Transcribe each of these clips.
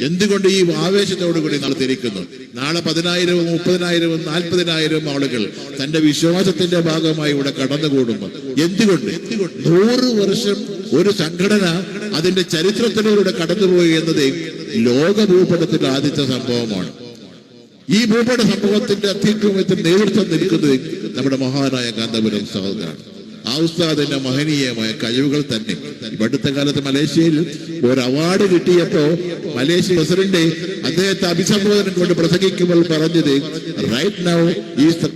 എന്തുകൊണ്ട് ഈ ആവേശത്തോടു കൂടി നാളെ നാളെ പതിനായിരവും മുപ്പതിനായിരവും നാൽപ്പതിനായിരവും ആളുകൾ തന്റെ വിശ്വാസത്തിന്റെ ഭാഗമായി ഇവിടെ കടന്നുകൂടുമ്പോൾ എന്തുകൊണ്ട്? നൂറ് വർഷം ഒരു സംഘടന അതിന്റെ ചരിത്രത്തിലൂടെ കടന്നുപോയി എന്നത് ലോക ഭൂപടത്തിന്റെ ആദ്യത്തെ സംഭവമാണ്. ഈ ഭൂപട സംഭവത്തിന്റെ അത്യുഗ്രമത്തിന് നേതൃത്വം നിൽക്കുന്നത് നമ്മുടെ മഹാനായ കാന്തപുരം സഹോദരാണ് ആ ഉസ്താദിന്റെ മഹനീയമായ കഴിവുകൾ തന്നെ. ഇവിടുത്തെ കാലത്ത് മലേഷ്യയിൽ ഒരു അവാർഡ് കിട്ടിയപ്പോ മലേഷ്യ പ്രസിഡന്റ് അദ്ദേഹത്തെ അഭിസംബോധന കൊണ്ട് പ്രസംഗിക്കുമ്പോൾ പറഞ്ഞത് right now is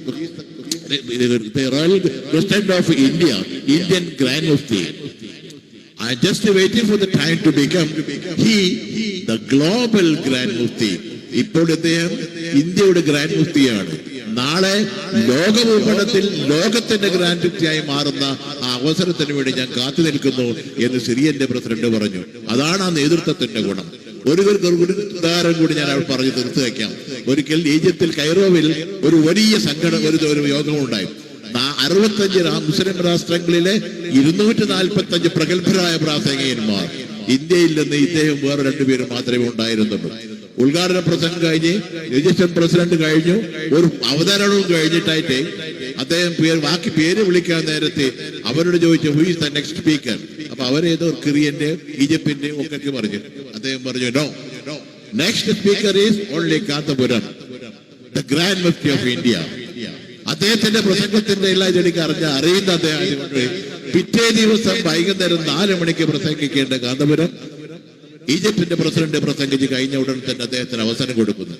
royal president of India Indian grand mufti I just waiting for the time to become he the global grand ഇപ്പോൾ അദ്ദേഹം ഇന്ത്യയുടെ ഗ്രാൻഡ് മുഫ്തിയാണ് നാളെ ലോകഭൂപടത്തിൽ ലോകത്തിന്റെ ഗ്രാൻഡിറ്റിയായി മാറുന്ന ആ അവസരത്തിന് വേണ്ടി ഞാൻ കാത്തു നിൽക്കുന്നു എന്ന് സിറിയന്റെ പ്രസിഡന്റ് പറഞ്ഞു. അതാണ് ആ നേതൃത്വത്തിന്റെ ഗുണം. ഒരു ഉദാഹരണം കൂടി ഞാൻ അവിടെ പറഞ്ഞു തീർത്തു വയ്ക്കാം ഒരിക്കൽ ഈജിപ്തിൽ കൈറോവിൽ ഒരു വലിയ സംഘടന ഒരു യോഗം ഉണ്ടായി. അറുപത്തഞ്ച് മുസ്ലിം രാഷ്ട്രങ്ങളിലെ ഇരുന്നൂറ്റി നാൽപ്പത്തി അഞ്ച് പ്രഗത്ഭരായ പ്രാസംഗികന്മാർ. ഇന്ത്യയിൽ നിന്ന് ഇദ്ദേഹം വേറെ രണ്ടുപേരും മാത്രമേ ഉണ്ടായിരുന്നുള്ളൂ. ഉദ്ഘാടന പ്രസംഗം കഴിഞ്ഞ് രജിസ്റ്റർ പ്രസിഡന്റ് കഴിഞ്ഞു. ഒരു അവതരണവും കഴിഞ്ഞിട്ടായിട്ട് അദ്ദേഹം പേര് ബാക്കി പേര് വിളിക്കാൻ നേരത്തെ അവരോട് ചോദിച്ചു who is the next speaker അപ്പൊ അവരേതോ കിറിയന്റെ ഈജിപ്തിന്റെ ഒക്കെ പറഞ്ഞു. അദ്ദേഹം പറഞ്ഞു no next speaker is only Kanthapuram the grand mufti of India അദ്ദേഹത്തിന്റെ പ്രസംഗത്തിന്റെ എല്ലാ എനിക്ക് അറിഞ്ഞ അറിയുന്ന അദ്ദേഹം പിറ്റേ ദിവസം വൈകുന്നേരം നാല് മണിക്ക് പ്രസംഗിക്കേണ്ട കാന്തപുരം. ഈജിപ്തിന്റെ പ്രസിഡന്റ് പ്രസംഗിച്ച് കഴിഞ്ഞ ഉടൻ തന്നെ അദ്ദേഹത്തിന് അവസരം കൊടുക്കുന്നു.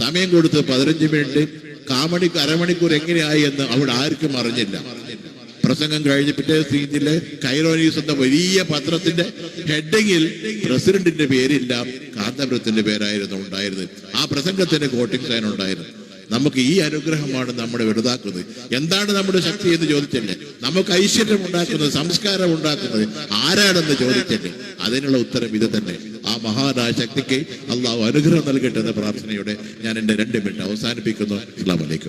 സമയം കൊടുത്ത് പതിനഞ്ച് മിനിറ്റ് കാമണി അരമണിക്കൂർ എങ്ങനെയായി എന്ന് അവിടെ ആർക്കും അറിഞ്ഞില്ല. പ്രസംഗം കഴിഞ്ഞ് പിറ്റേ സീറ്റിലെ കൈറോനീസ് എന്ന വലിയ പത്രത്തിന്റെ ഹെഡിങ്ങിൽ പ്രസിഡന്റിന്റെ പേരില്ല കാന്തപുരത്തിന്റെ പേരായിരുന്നു ഉണ്ടായിരുന്നത്. ആ പ്രസംഗത്തിന്റെ കോട്ടിംഗ് സൈൻ ഉണ്ടായിരുന്നു. നമുക്ക് ഈ അനുഗ്രഹമാണ് നമ്മുടെ വലുതാക്കുന്നത്. എന്താണ് നമ്മുടെ ശക്തി എന്ന് ചോദിച്ചല്ലേ? നമുക്ക് ഐശ്വര്യം ഉണ്ടാക്കുന്നത് സംസ്കാരം ഉണ്ടാക്കുന്നത് ആരാണെന്ന് ചോദിച്ചല്ലേ? അതിനുള്ള ഉത്തരം ഇത് തന്നെ. ആ മഹാനായ ശക്തിക്ക് അള്ളാഹു അനുഗ്രഹം നൽകട്ടെ എന്ന പ്രാർത്ഥനയോടെ ഞാൻ എന്റെ രണ്ട് മിനിറ്റ് അവസാനിപ്പിക്കുന്നു. അസ്ലാം വലൈക്കും